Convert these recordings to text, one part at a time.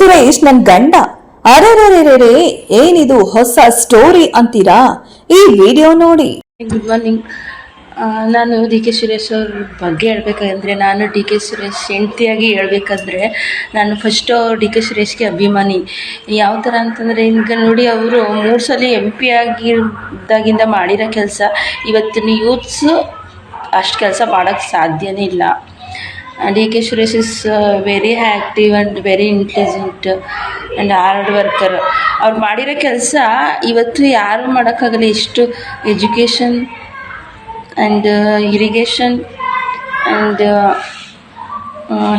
ಸುರೇಶ್, ನನ್ ಗಂಡ. ಅರೆರೆರೆರೆ ಏನಿದು ಹೊಸ ಸ್ಟೋರಿ ಅಂತೀರಾ? ಈ ವಿಡಿಯೋ ನೋಡಿ. ಗುಡ್ ಮಾರ್ನಿಂಗ್ ನಾನು ಡಿ ಕೆ ಸುರೇಶ್ ಅವ್ರ ಬಗ್ಗೆ ಹೇಳ್ಬೇಕಂದ್ರೆ, ನಾನು ಡಿ ಕೆ ಸುರೇಶ್ ಹೆಂಡತಿಯಾಗಿ ಹೇಳ್ಬೇಕಂದ್ರೆ, ನಾನು ಫಸ್ಟು ಡಿ ಕೆ ಸುರೇಶ್ಗೆ ಅಭಿಮಾನಿ. ಯಾವ ಥರ ಅಂತಂದರೆ, ಈಗ ನೋಡಿ ಅವರು ಮೂರು ಸಲ ಎಂ ಪಿ ಆಗಿದ್ದಾಗಿಂದ ಮಾಡಿರೋ ಕೆಲಸ, ಇವತ್ತಿನ ಯೂತ್ಸು ಅಷ್ಟು ಕೆಲಸ ಮಾಡೋಕ್ಕೆ ಸಾಧ್ಯನೇ ಇಲ್ಲ. D K Suresh is very active and very intelligent and hard worker ಅವ್ರು ಮಾಡಿರೋ ಕೆಲಸ ಇವತ್ತು ಯಾರು ಮಾಡೋಕ್ಕಾಗಲ್ಲ ಇಷ್ಟು education and irrigation and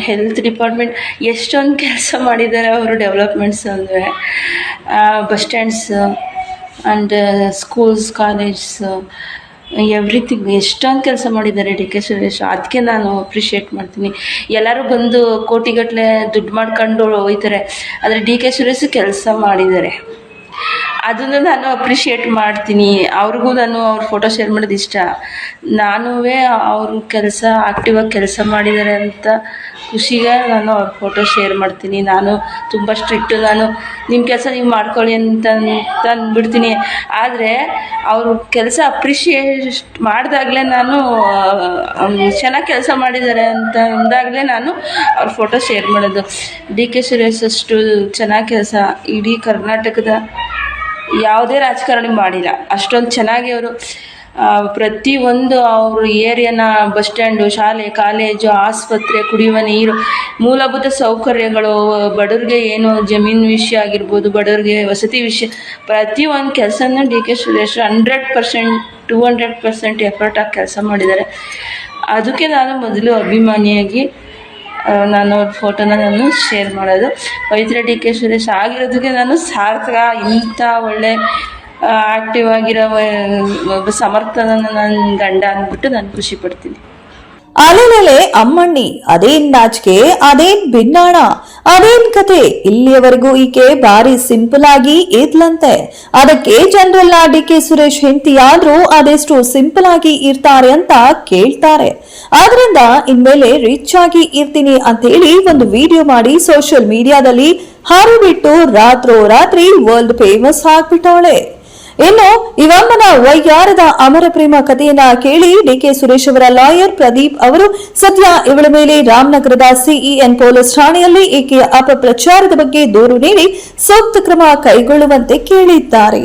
health department ಎಷ್ಟೊಂದು ಕೆಲಸ ಮಾಡಿದ್ದಾರೆ ಅವರು ಡೆವಲಪ್ಮೆಂಟ್ಸ್ ಅಂದರೆ. Bus stands and schools college everything ಎಷ್ಟೊಂದು ಕೆಲಸ ಮಾಡಿದ್ದಾರೆ ಡಿ ಕೆ ಸುರೇಶ್. ಅದಕ್ಕೆ ನಾನು ಅಪ್ರಿಷಿಯೇಟ್ ಮಾಡ್ತೀನಿ. ಎಲ್ಲರೂ ಬಂದು ಕೋಟಿಗಟ್ಟಲೆ ದುಡ್ಡು ಮಾಡ್ಕೊಂಡು ಹೋಯ್ತಾರೆ. ಆದರೆ ಡಿ ಕೆ ಸುರೇಶ್ ಕೆಲಸ ಮಾಡಿದ್ದಾರೆ. ಅದನ್ನು ನಾನು ಅಪ್ರಿಷಿಯೇಟ್ ಮಾಡ್ತೀನಿ. ಅವ್ರಿಗೂ ನಾನು ಅವ್ರ ಫೋಟೋ ಶೇರ್ ಮಾಡೋದು ಇಷ್ಟ. ನಾನು ಅವರು ಕೆಲಸ ಆ್ಯಕ್ಟಿವಾಗಿ ಕೆಲಸ ಮಾಡಿದ್ದಾರೆ ಅಂತ ಖುಷಿಗೆ ನಾನು ಅವ್ರ ಫೋಟೋ ಶೇರ್ ಮಾಡ್ತೀನಿ. ನಾನು ತುಂಬ ಸ್ಟ್ರಿಕ್ಟು ನಾನು ನಿಮ್ಮ ಕೆಲಸ ನೀವು ಮಾಡ್ಕೊಳ್ಳಿ ಅಂತ ಅಂದ್ಬಿಡ್ತೀನಿ ಆದರೆ ಅವರು ಕೆಲಸ ಅಪ್ರಿಷಿಯೇಟ್ ಮಾಡಿದಾಗಲೇ ನಾನು ಚೆನ್ನಾಗಿ ಕೆಲಸ ಮಾಡಿದ್ದಾರೆ ಅಂತ ಅಂದಾಗಲೇ ನಾನು ಅವ್ರ ಫೋಟೋ ಶೇರ್ ಮಾಡೋದು. ಡಿ ಕೆ ಸುರೇಶ್ ಅಷ್ಟು ಚೆನ್ನಾಗಿ ಕೆಲಸ. ಇಡೀ ಕರ್ನಾಟಕದ ಯಾವುದೇ ರಾಜಕಾರಣಿ ಮಾಡಿಲ್ಲ. ಅಷ್ಟೊಂದು ಚೆನ್ನಾಗಿ ಅವರು ಪ್ರತಿಯೊಂದು ಅವರು ಏರಿಯಾನ ಬಸ್ ಸ್ಟ್ಯಾಂಡು, ಶಾಲೆ, ಕಾಲೇಜು, ಆಸ್ಪತ್ರೆ, ಕುಡಿಯುವ ನೀರು, ಮೂಲಭೂತ ಸೌಕರ್ಯಗಳು, ಬಡವ್ರಿಗೆ ಏನು ಜಮೀನು ವಿಷಯ ಆಗಿರ್ಬೋದು, ಬಡವ್ರಿಗೆ ವಸತಿ ವಿಷಯ ಪ್ರತಿಯೊಂದು ಕೆಲಸನೂ D K Suresh hundred percent, two hundred percent effort ಆಗಿ ಕೆಲಸ ಮಾಡಿದ್ದಾರೆ. ಅದಕ್ಕೆ ನಾನು ಮೊದಲು ಅಭಿಮಾನಿಯಾಗಿ ನಾನು ಅವ್ರ ಫೋಟೋನ ನಾನು ಶೇರ್ ಮಾಡೋದು. ಪವಿತ್ರ ಡಿ ಕೆ ಸುರೇಶ್ ಆಗಿರೋದಕ್ಕೆ ನಾನು ಸಾರ್ಥಕ, ಇಂಥ ಒಳ್ಳೆ ಆಕ್ಟಿವ್ ಆಗಿರೋ ಒಬ್ಬ ಸಮರ್ಥನ ನನ್ನ ಗಂಡ ಅಂದ್ಬಿಟ್ಟು ನಾನು ಖುಷಿ ಪಡ್ತೀನಿ. ಅಲೆಲೆಲೆ ಅಮ್ಮಣ್ಣಿ, ಅದೇನ್ ನಾಚಿಕೆ, ಅದೇನ್ ಭಿನ್ನಾಣ, ಅದೇನ್ ಕತೆ? ಇಲ್ಲಿಯವರೆಗೂ ಈಕೆ ಬಾರಿ ಸಿಂಪಲ್ ಆಗಿ ಇದ್ಲಂತೆ. ಅದಕ್ಕೆ ಜನರೆಲ್ಲ ಡಿ ಕೆ ಸುರೇಶ್ ಹೆಂಡತಿಯಾದ್ರೂ ಅದೆಷ್ಟು ಸಿಂಪಲ್ ಆಗಿ ಇರ್ತಾರೆ ಅಂತ ಕೇಳ್ತಾರೆ. ಆದ್ರಿಂದ ಇನ್ಮೇಲೆ ರಿಚ್ ಆಗಿ ಇರ್ತೀನಿ ಅಂತ ಹೇಳಿ ಒಂದು ವಿಡಿಯೋ ಮಾಡಿ ಸೋಷಿಯಲ್ ಮೀಡಿಯಾದಲ್ಲಿ ಹಾರಿಬಿಟ್ಟು ರಾತ್ರೋ ರಾತ್ರಿ ವರ್ಲ್ಡ್ ಫೇಮಸ್ ಆಗ್ಬಿಟ್ಟವಳೆ. ಇನ್ನು ಇವಮ್ಮನ ವೈಯಾರದ ಅಮರ ಪ್ರೇಮ ಕಥೆಯನ್ನ ಕೇಳಿ ಡಿಕೆ ಸುರೇಶ್ ಅವರ ಲಾಯರ್ ಪ್ರದೀಪ್ ಅವರು, ಸದ್ಯ ಇವಳ ಮೇಲೆ ರಾಮನಗರದ ಸಿಇಎನ್ ಪೊಲೀಸ್ ಠಾಣೆಯಲ್ಲಿ ಈಕೆಯ ಅಪಪ್ರಚಾರದ ಬಗ್ಗೆ ದೂರು ನೀಡಿ ಸೂಕ್ತ ಕ್ರಮ ಕೈಗೊಳ್ಳುವಂತೆ ಕೇಳಿದ್ದಾರೆ.